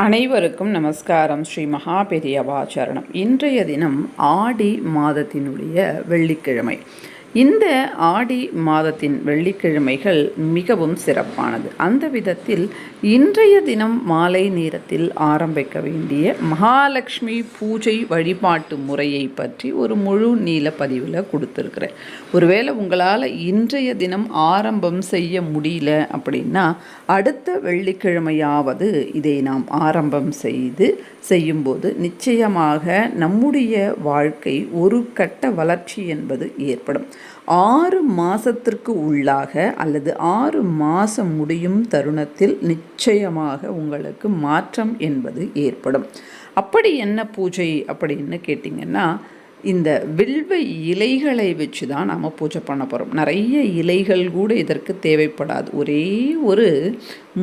அனைவருக்கும் நமஸ்காரம். ஸ்ரீ மகாபெரியவாச்சரணம். இன்றைய தினம் ஆடி மாதத்தினுடைய வெள்ளிக்கிழமை. இந்த ஆடி மாதத்தின் வெள்ளிக்கிழமைகள் மிகவும் சிறப்பானது. அந்த விதத்தில் இன்றைய தினம் மாலை நேரத்தில் ஆரம்பிக்க வேண்டிய மகாலட்சுமி பூஜை வழிபாட்டு முறையை பற்றி ஒரு முழு நீல பதிவில் கொடுத்துருக்குறேன். ஒருவேளை உங்களால் இன்றைய தினம் ஆரம்பம் செய்ய முடியல அப்படின்னா அடுத்த வெள்ளிக்கிழமையாவது இதை நாம் ஆரம்பம் செய்து செய்யும்போது நிச்சயமாக நம்முடைய வாழ்க்கை ஒரு கட்ட வளர்ச்சி என்பது ஏற்படும். ஆறு மாதத்திற்கு உள்ளாக அல்லது ஆறு மாதம் முடியும் தருணத்தில் நிச்சயமாக உங்களுக்கு மாற்றம் என்பது ஏற்படும். அப்படி என்ன பூஜை அப்படின்னு கேட்டிங்கன்னா இந்த வில்வ இலைகளை வச்சு தான் நாம் பூஜை பண்ண போகிறோம் நிறைய இலைகள் கூட இதற்கு தேவைப்படாது. ஒரே ஒரு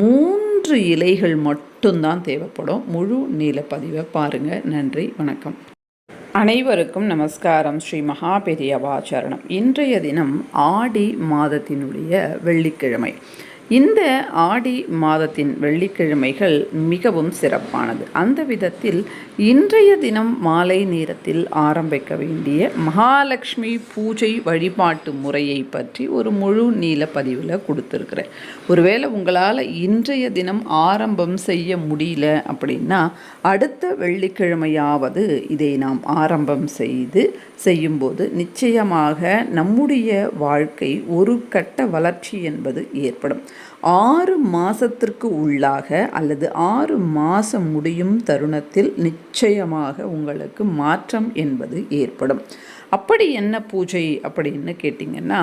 மூன்று இலைகள் மட்டும்தான் தேவைப்படும். முழு நீலப்பதிவை பாருங்கள் நன்றி வணக்கம். அனைவருக்கும் நமஸ்காரம். ஸ்ரீ மகாபெரியவாச்சரணம். இன்றைய தினம் ஆடி மாதத்தினுடைய வெள்ளிக்கிழமை. இந்த ஆடி மாதத்தின் வெள்ளிக்கிழமைகள் மிகவும் சிறப்பானது. அந்த விதத்தில் இன்றைய தினம் மாலை நேரத்தில் ஆரம்பிக்க வேண்டிய மகாலட்சுமி பூஜை வழிபாட்டு முறையை பற்றி ஒரு முழு நீல பதிவில் கொடுத்துருக்குறேன். ஒருவேளை உங்களால் இன்றைய தினம் ஆரம்பம் செய்ய முடியல அப்படின்னா அடுத்த வெள்ளிக்கிழமையாவது இதை நாம் ஆரம்பம் செய்து செய்யும்போது நிச்சயமாக நம்முடைய வாழ்க்கை ஒரு கட்ட வளர்ச்சி என்பது ஏற்படும். ஆறு மாதத்திற்கு உள்ளாக அல்லது ஆறு மாதம் முடியும் தருணத்தில் நிச்சயமாக உங்களுக்கு மாற்றம் என்பது ஏற்படும். அப்படி என்ன பூஜை அப்படின்னு கேட்டிங்கன்னா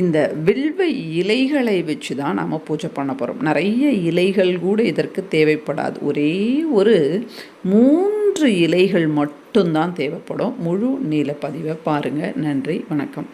இந்த வில்வ இலைகளை வச்சு தான் நாம் பூஜை பண்ண போகிறோம் நிறைய இலைகள் கூட இதற்கு தேவைப்படாது. ஒரே ஒரு மூன்று இலைகள் மட்டும்தான் தேவைப்படும். முழு நீல பதிவை பாருங்கள் நன்றி வணக்கம்.